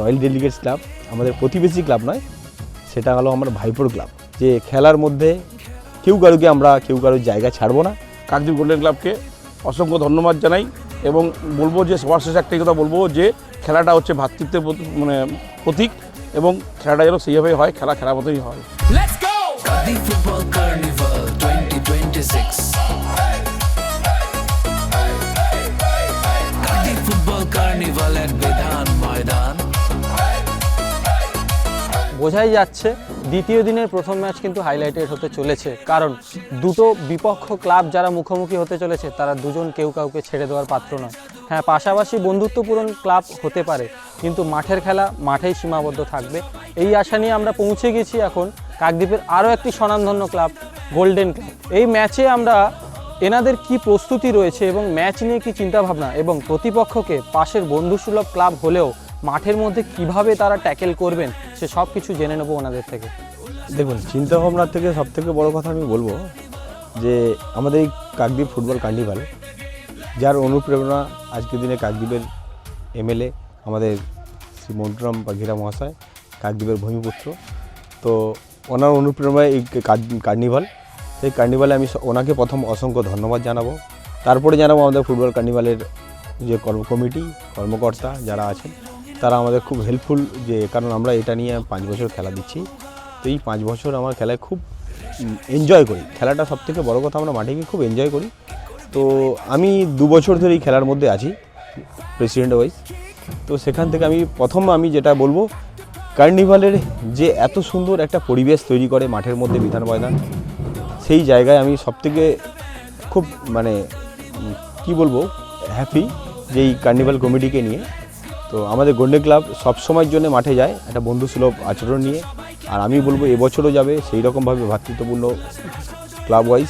Royal delegates club আমাদের প্রতিবেশী club নয় সেটা হলো আমার ভাইপোর ক্লাব যে খেলার মধ্যে কেউ কারুকে আমরা কেউ কারোর জায়গা ছাড়বো না কাকদ্বীপ গোল্ডেন ক্লাবকে অসংখ্য ধন্যবাদ জানাই এবং বলব যে সবার শেষে একটাই কথা বলব যে খেলাটা হচ্ছে ভ্রাতৃত্বের মানে প্রতীক এবং খেলাটা যেন সেইভাবেই হয় খেলা খেলার মতোই হয় Let's go! Kadi Football Carnival 2026. বোঝাই যাচ্ছে দ্বিতীয় দিনের প্রথম ম্যাচ কিন্তু হাইলাইটেড হতে চলেছে। কারণ দুটো বিপক্ষ ক্লাব যারা মুখোমুখি হতে চলেছে, তারা দুজন কেউ কাউকে ছেড়ে দেওয়ার পাত্র নয়। হ্যাঁ পাশাপাশি বন্ধুত্বপূরণ ক্লাব হতে পারে, কিন্তু মাঠের খেলা মাঠেই সীমাবদ্ধ থাকবে। এই আশা নিয়ে আমরা পৌঁছে গেছি এখন কাকদ্বীপের আরও একটি স্বনামধন্য ক্লাব গোল্ডেন ক্লাব এই ম্যাচে আমরা এনাদের কি প্রস্তুতি রয়েছে এবং ম্যাচ নিয়ে কি চিন্তাভাবনা এবং প্রতিপক্ষকে পাশের বন্ধুসুলভ ক্লাব হলেও মাঠের মধ্যে কীভাবে তারা ট্যাকেল করবেন সে সব কিছু জেনে নেব ওনাদের থেকে। দেখুন, চিন্তাভাবনার থেকে সব থেকে বড় কথা আমি বলব যে, আমাদের এই কাকদ্বীপ ফুটবল কার্নিভাল, যার অনুপ্রেরণা আজকের দিনে কাকদ্বীপের এমএলএ আমাদের শ্রী মন্টুরাম বাঘিরা মহাশয়, কাকদ্বীপের ভূমিপুত্র। তো ওনার অনুপ্রেরণায় এই কার- কার্নিভাল, সেই কার্নিভালে আমি ওনাকে প্রথম অসংখ্য ধন্যবাদ জানাব। তারপরে জানাব আমাদের ফুটবল কার্নিভালের যে কর্ম, কমিটি, কর্মকর্তা যারা আছেন তারা আমাদের খুব হেল্পফুল যে, কারণ আমরা এটা নিয়ে পাঁচ বছর খেলা দিচ্ছি। তো এই পাঁচ বছর আমার খেলায় খুব এনজয় করি। খেলাটা সব থেকে বড়ো কথা আমরা মাঠে গিয়ে খুব এনজয় করি। তো আমি দু বছর ধরে এই খেলার মধ্যে আছি প্রেসিডেন্ট ওয়াইজ তো সেখান থেকে আমি প্রথম আমি যেটা বলব, কার্নিভালের যে এত সুন্দর একটা পরিবেশ তৈরি করে মাঠের মধ্যে বিধান ময়দান, সেই জায়গায় আমি সবথেকে খুব মানে কি বলব হ্যাপি যে এই কার্নিভাল কমিটিকে নিয়ে। তো আমাদের গোল্ডেন ক্লাব সব সময়ের জন্য মাঠে যায়, একটা বন্ধুসুলভ আচরণ নিয়ে। আর আমি বলব এবছরও যাবে, সেই রকমভাবে ভ্রাতৃত্বপূর্ণ ক্লাব ওয়াইজ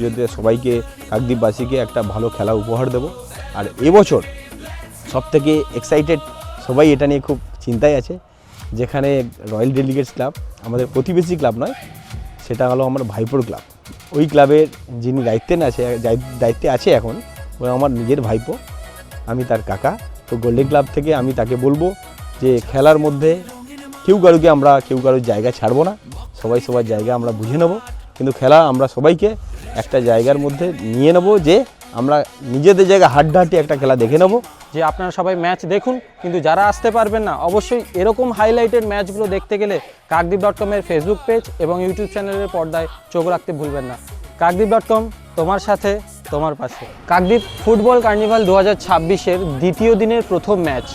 যদি সবাইকে, কাকদ্বীপবাসীকে একটা ভালো খেলা উপহার দেব। আর এবছর সব থেকে এক্সাইটেড সবাই এটা নিয়ে খুব চিন্তায় আছে, যেখানে রয়্যাল ডেলিগেটস ক্লাব আমাদের প্রতিবেশী ক্লাব নয়, সেটা হলো আমার ভাইপোর ক্লাব ওই ক্লাবের যিনি দায়িত্বে আছে দায়িত্বে আছে এখন ও আমার নিজের ভাইপো, আমি তার কাকা। তো গোল্ডেন ক্লাব থেকে আমি তাকে বলব যে খেলার মধ্যে কেউ কারুকে আমরা, কেউ কারোর জায়গা ছাড়বো না। সবাই সবার জায়গা আমরা বুঝে নেব। কিন্তু খেলা আমরা সবাইকে একটা জায়গার মধ্যে নিয়ে নেব যে আমরা নিজেদের জায়গায় হাড্ডাহাড্ডি একটা খেলা দেখে নেব। যে আপনারা সবাই ম্যাচ দেখুন, কিন্তু যারা আসতে পারবেন না, অবশ্যই এরকম হাইলাইটেড ম্যাচগুলো দেখতে গেলে কাকদ্বীপ ডট কমের ফেসবুক পেজ এবং ইউটিউব চ্যানেলের পর্দায় চোখ রাখতে ভুলবেন না। কাকদ্বীপ ডট কম তোমার সাথে তোমার পাশে। কাকদ্বীপ ফুটবল কার্নিভাল দু হাজার দ্বিতীয় দিনের প্রথম ম্যাচ।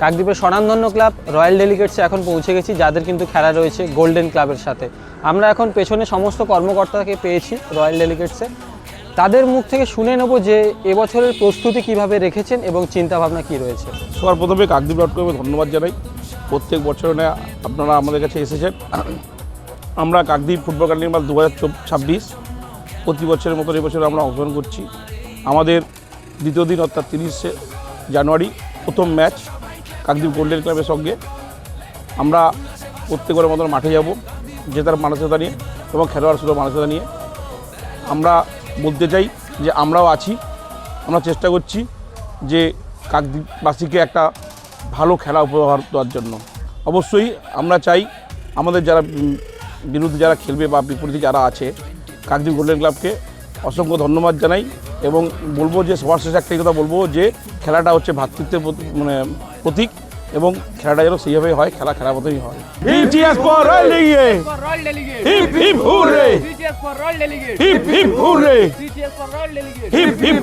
কাকদ্বীপের স্বনামধন্য ক্লাব রয়্যাল ডেলিগেটসে এখন পৌঁছে গেছি, যাদের কিন্তু খেলা রয়েছে গোল্ডেন ক্লাবের সাথে। আমরা এখন পেছনে সমস্ত কর্মকর্তাকে পেয়েছি রয়্যাল ডেলিগেটসে তাদের মুখ থেকে শুনে নেব যে এবছরের প্রস্তুতি কীভাবে রেখেছেন এবং চিন্তাভাবনা কি রয়েছে। সবার প্রথমে কাকদ্বীপ ডট কমে ধন্যবাদ জানাই। প্রত্যেক বছর আপনারা আমাদের কাছে এসেছেন। আমরা কাকদ্বীপ ফুটবল কার্নিভাল দু হাজার ছাব্বিশ প্রতি বছরের মতো এবছর আমরা অংশগ্রহণ করছি। আমাদের দ্বিতীয় দিন অর্থাৎ তিরিশে জানুয়ারি প্রথম ম্যাচ কাকদ্বীপ গোল্ডেন ক্লাবের সঙ্গে। আমরা প্রত্যেকের মতন মাঠে যাব, জেতার মানসিকতা নিয়ে এবং খেলোয়াড় সুযোগ মানসিকতা নিয়ে। আমরা বলতে চাই যে আমরাও আছি, আমরা চেষ্টা করছি যে কাকদ্বীপবাসীকে একটা ভালো খেলা উপহার দেওয়ার জন্য। অবশ্যই আমরা চাই আমাদের যারা বিরুদ্ধে যারা খেলবে বা বিপরীতে যারা আছে কাকদ্বীপ গোল্ডেন ক্লাবকে অসংখ্য ধন্যবাদ জানাই এবং বলব যে সবার শেষে একটাই কথা বলব যে খেলাটা হচ্ছে ভ্রাতৃত্বের মানে প্রতীক এবং খেলাটা যেন সেইভাবেই হয় খেলা খেলার মতোই হয়. Hip hip. Hip hip